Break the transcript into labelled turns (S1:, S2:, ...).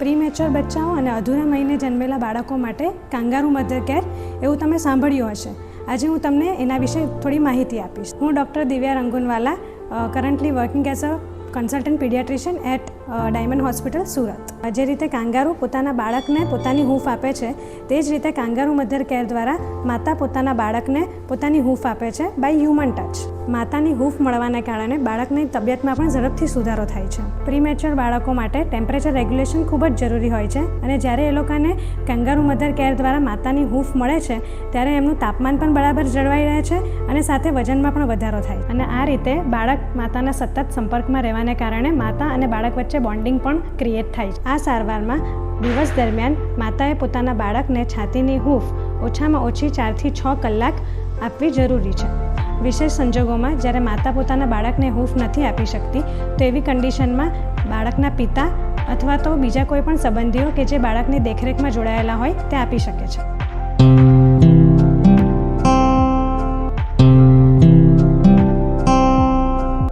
S1: Premature બચ્ચાઓ અને અધૂરા મહિને જન્મેલા બાળકો માટે કાંગારૂ મધર કેર એવું તમે સાંભળ્યું હશે. આજે હું તમને એના વિશે થોડી માહિતી આપીશ. હું doctor Divya Rangoonwala currently working as a consultant paediatrician at Diamond Hospital Surat. જે રીતે કાંગારુ પોતાના બાળકને પોતાની હૂંફ આપે છે, તે જ રીતે કાંગારુ મધર કેર દ્વારા માતા પોતાના બાળકને પોતાની હૂંફ આપે છે બાય હ્યુમન ટચ માતાની હૂફ મળવાને કારણે બાળકની તબિયતમાં પણ ઝડપથી સુધારો થાય છે. પ્રીમેચ્યોર બાળકો માટે ટેમ્પરેચર રેગ્યુલેશન ખૂબ જ જરૂરી હોય છે અને જ્યારે એ લોકોને કંગારુ મધર કેર દ્વારા માતાની હૂફ મળે છે, ત્યારે એમનું તાપમાન પણ બરાબર જળવાઈ રહે છે અને સાથે વજનમાં પણ વધારો થાય. અને આ રીતે બાળક માતાના સતત સંપર્કમાં રહેવાને કારણે માતા અને બાળક વચ્ચે બોન્ડિંગ પણ ક્રિએટ થાય છે. આ સારવારમાં દિવસ દરમિયાન માતાએ પોતાના બાળકને છાતીની હૂફ ઓછામાં ઓછી ચારથી છ કલાક આપવી જરૂરી છે. વિશેષ સંજોગોમાં જ્યારે માતા પોતાના બાળકને હૂફ નથી આપી શકતી, તો એવી કન્ડિશનમાં બાળકના પિતા અથવા તો બીજા કોઈ પણ સંબંધીઓ કે જે બાળકની દેખરેખમાં જોડાયેલા હોય, તે આપી શકે છે.